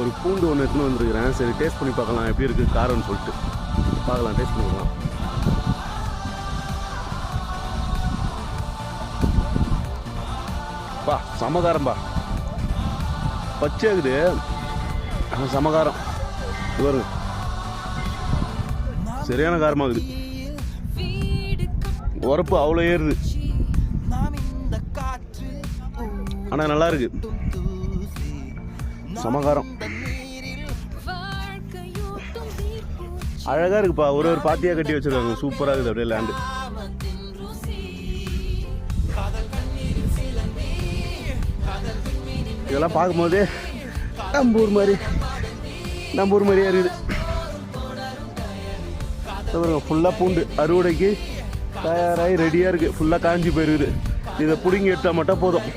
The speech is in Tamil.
ஒரு பூண்டு ஒன்று எடுத்துன்னு வந்துருக்கிறேன். சரி டேஸ்ட் பண்ணி பார்க்கலாம். எப்படி இருக்குது காரம்னு சொல்லிட்டு. பார்க்கலாம் டேஸ்ட் பண்ணி பார்க்கலாம். பா சமகாரம்பா பச்சையாகுது ஆனால் சமகாரம். வருங்க சரியான காரமாகுது உரப்பு அவ்வளோ ஏறுது. ஆனால் நல்லா இருக்கு. சமகாரம். அழகாக இருக்குப்பா. ஒரு ஒரு பாத்தியாக கட்டி வச்சிருக்காங்க. சூப்பராக இருக்குது. அப்படியே லேண்டு இதெல்லாம் பார்க்கும்போது நம்ம ஊர் மாதிரி நம்ம ஊர் மாதிரியே இருக்குது. ஃபுல்லாக பூண்டு. அறுவடைக்கு தயாராகி ரெடியாக இருக்குது ஃபுல்லாக காஞ்சி போயிருக்குது. இதை பிடுங்கி எடுத்தால் மட்டும் போதும்.